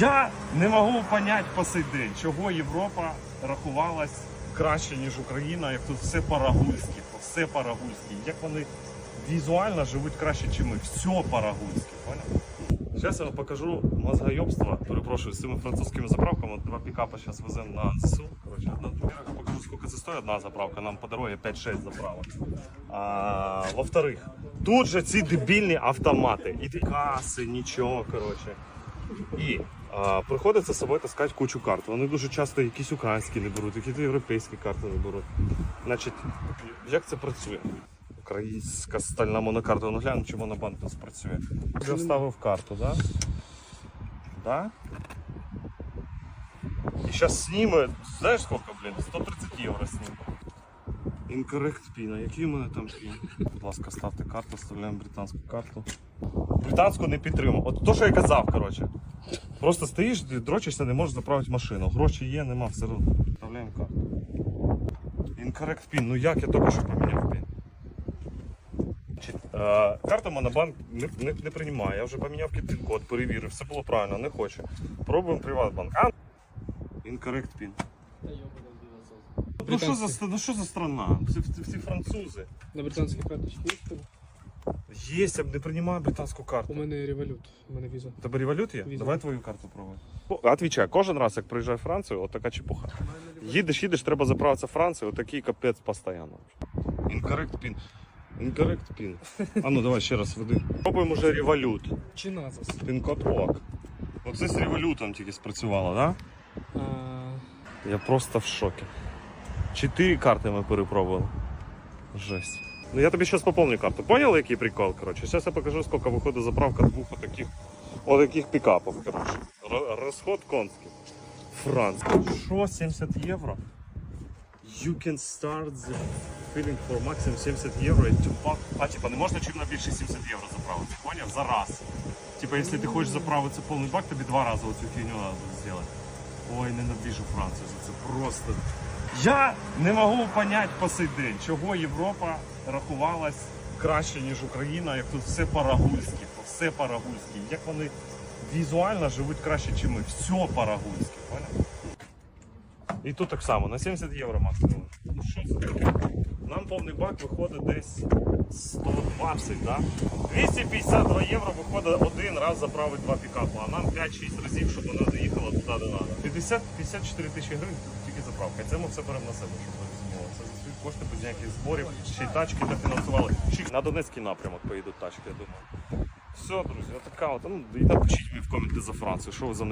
Я не можу поняти по сей день, чого Європа рахувалась краще, ніж Україна, як тут все по-рагульськи, все по-рагульськи. Як вони візуально живуть краще, ніж ми. Все по-рагульськи, понял? Зараз я вам покажу мозгойобство, перепрошую, з цими французькими заправками. Два пікапа зараз веземо на ЗСУ. Короче, я покажу, скільки це стоїть одна заправка. Нам по дорозі 5-6 заправок. А, во-вторых, тут же ці дебільні автомати. І каси, нічого, коротше. І а, приходиться собою таскати кучу карт. Вони дуже часто якісь українські не беруть, якісь європейські карти не беруть. Значить, як це працює? Українська стальна монокарта. Ну глянь, чи монобанк тут працює. Я вставив карту, да? Да? І зараз сніме, знаєш скільки, блін? 130 євро сніме. Incorrect PIN. А який у мене там PIN? Будь ласка, ставте карту, вставляємо британську карту. Британську не підтримав. От то, що я казав, коротше. Просто стоїш, дрочишся, не можеш заправити машину. Гроші є, нема, все одно. Вставляємо карту. Incorrect PIN. Ну як я тільки що поміняв PIN? Чи- Е, Карту Монобанк не, не, не приймає. Я вже поміняв пін-код, перевірив, все було правильно, не хоче. Пробуємо Приватбанк. А? Incorrect PIN. Ну що за, ну що за страна? Всі, всі, всі французи. На британській карточці є? я б не приймаю британську карту. У мене револют, у мене віза. У тебе револют є? Віза. Давай твою карту пробуй. Отвічай, кожен раз, як приїжджаю в Францію, от така чепуха. Їдеш, їдеш, треба заправитися в Францію, отакий капець постійно. Incorrect PIN. Incorrect PIN. А ну давай ще раз веди. Пробуємо вже револют. Чи назас? Пін-код ОК. Оце з револютом тільки спрацювало, так? А, Да? Я просто в шокі. Чотири карти ми перепробували. Жесть. Ну я тобі зараз поповню карту. Поняли, який прикол? Коротше, зараз я покажу, скільки виходить заправка двох отаких, отаких пікапів. Коротше. Розход конський. Франція. Що, 70 євро? You can start the filling for maximum 70 євро. А, типа, не можна чим на більше 70 євро заправити. Поняв? За раз. Типа, якщо ти хочеш заправитися повний бак, тобі два рази оцю фігню треба зробити. Ой, ненавижу Францію за це просто. Я не можу поняти по сей день, чого Європа рахувалась краще, ніж Україна, як тут все по-рагульськи, все по-рагульськи. Як вони візуально живуть краще, ніж ми. Все по-рагульськи, понял? І тут так само, на 70 євро максимум. Ну що це таке? Нам повний бак виходить десь 120, да? 252 євро виходить один раз заправити два пікапи, а нам 5-6 разів, щоб вона доїхала туди, де треба. 50 54 тисячі гривень І це ми все беремо на себе, щоб ви розуміли. Це за свої кошти без ніяких зборів, ще й тачки дофінансували. Ще й на Донецький напрямок поїдуть тачки, я думаю. Все, друзі, отака от. Ну, і напишіть мені в коменти за Францію, що ви за нею